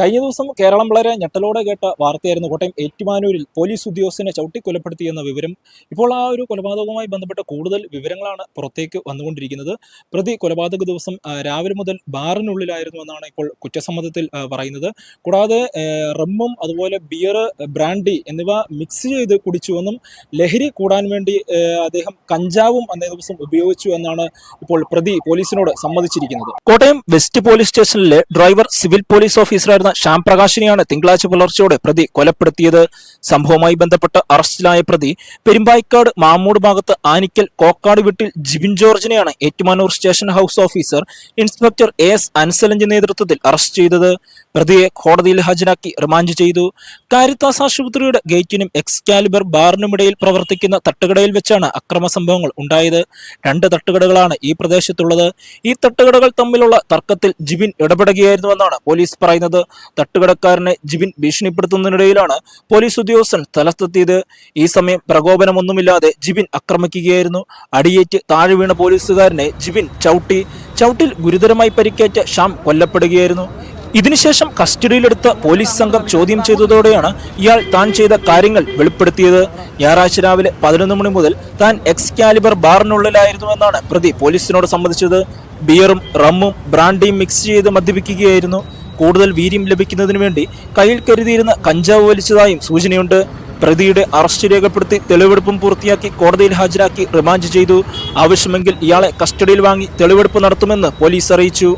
കഴിഞ്ഞ ദിവസം കേരളം വളരെ ഞെട്ടലോടെ കേട്ട വാർത്തയായിരുന്നു. കോട്ടയം ഏറ്റുമാനൂരിൽ പോലീസ് ഉദ്യോഗസ്ഥനെ ചവിട്ടിക്കൊലപ്പെടുത്തിയെന്ന വിവരം. ഇപ്പോൾ ആ ഒരു കൊലപാതകവുമായി ബന്ധപ്പെട്ട കൂടുതൽ വിവരങ്ങളാണ് പുറത്തേക്ക് വന്നുകൊണ്ടിരിക്കുന്നത്. പ്രതി കൊലപാതക ദിവസം രാവിലെ മുതൽ ബാറിനുള്ളിലായിരുന്നു എന്നാണ് ഇപ്പോൾ കുറ്റസമ്മതത്തിൽ പറയുന്നത്. കൂടാതെ റമ്മും അതുപോലെ ബിയർ ബ്രാൻഡി എന്നിവ മിക്സ് ചെയ്ത് കുടിച്ചുവെന്നും ലഹരി കൂടാൻ വേണ്ടി അദ്ദേഹം കഞ്ചാവും അന്നേ ദിവസം ഉപയോഗിച്ചു എന്നാണ് ഇപ്പോൾ പ്രതി പോലീസിനോട് സമ്മതിച്ചിരിക്കുന്നത്. കോട്ടയം വെസ്റ്റ് പോലീസ് സ്റ്റേഷനിലെ ഡ്രൈവർ സിവിൽ പോലീസ് ഓഫീസറായിരുന്ന ശ്യാം പ്രകാശിനെയാണ് തിങ്കളാഴ്ച പുലർച്ചെയോടെ പ്രതി കൊലപ്പെടുത്തിയത്. സംഭവവുമായി ബന്ധപ്പെട്ട് അറസ്റ്റിലായ പ്രതി പെരുമ്പായിക്കാട് മാമൂട് ഭാഗത്ത് ആനിക്കൽ കോക്കാട് വീട്ടിൽ Jibin ജോർജിനെയാണ് Ettumanoor station house officer inspector A S അൻസലഞ്ച് നേതൃത്വത്തിൽ അറസ്റ്റ് ചെയ്തത്. പ്രതിയെ കോടതിയിൽ ഹാജരാക്കി റിമാൻഡ് ചെയ്തു. കാരിത്താസ് ആശുപത്രിയുടെ ഗേറ്റിനും എക്സ്കാലിബർ ബാറിനുമിടയിൽ പ്രവർത്തിക്കുന്ന തട്ടുകടയിൽ വെച്ചാണ് അക്രമ സംഭവങ്ങൾ ഉണ്ടായത്. രണ്ട് തട്ടുകടകളാണ് ഈ പ്രദേശത്തുള്ളത്. ഈ തട്ടുകടകൾ തമ്മിലുള്ള തർക്കത്തിൽ ജിബിൻ ഇടപെടുകയായിരുന്നുവെന്നാണ് പോലീസ് പറയുന്നത്. തട്ടുകടക്കാരനെ ജിബിൻ ഭീഷണിപ്പെടുത്തുന്നതിനിടയിലാണ് പോലീസ് ഉദ്യോഗസ്ഥൻ സ്ഥലത്തെത്തിയത്. ഈ സമയം പ്രകോപനമൊന്നുമില്ലാതെ ജിബിൻ ആക്രമിക്കുകയായിരുന്നു. അടിയേറ്റ് താഴെ വീണ പോലീസുകാരനെ ജിബിൻ ചവിട്ടി ചവിട്ടിൽ ഗുരുതരമായി പരിക്കേറ്റ ഷാം കൊല്ലപ്പെടുകയായിരുന്നു. ഇതിനുശേഷം കസ്റ്റഡിയിലെടുത്ത പോലീസ് സംഘം ചോദ്യം ചെയ്തതോടെയാണ് ഇയാൾ താൻ ചെയ്ത കാര്യങ്ങൾ വെളിപ്പെടുത്തിയത്. ഞായറാഴ്ച രാവിലെ പതിനൊന്ന് മണി മുതൽ താൻ എക്സ് കാലിബർ ബാറിനുള്ളിലായിരുന്നുവെന്നാണ് പ്രതി പോലീസിനോട് സമ്മതിച്ചത്. ബിയറും റമ്മും ബ്രാൻഡിയും മിക്സ് ചെയ്ത് മദ്യപിക്കുകയായിരുന്നു. കൂടുതൽ വീര്യം ലഭിക്കുന്നതിനു വേണ്ടി കയ്യിൽ കരുതിയിരുന്ന കഞ്ചാവ് വലിച്ചതായും സൂചനയുണ്ട്. പ്രതിയുടെ അറസ്റ്റ് രേഖപ്പെടുത്തി തെളിവെടുപ്പും പൂർത്തിയാക്കി കോടതിയിൽ ഹാജരാക്കി റിമാൻഡ് ചെയ്തു. ആവശ്യമെങ്കിൽ ഇയാളെ കസ്റ്റഡിയിൽ വാങ്ങി തെളിവെടുപ്പ് നടത്തുമെന്ന് പോലീസ് അറിയിച്ചു.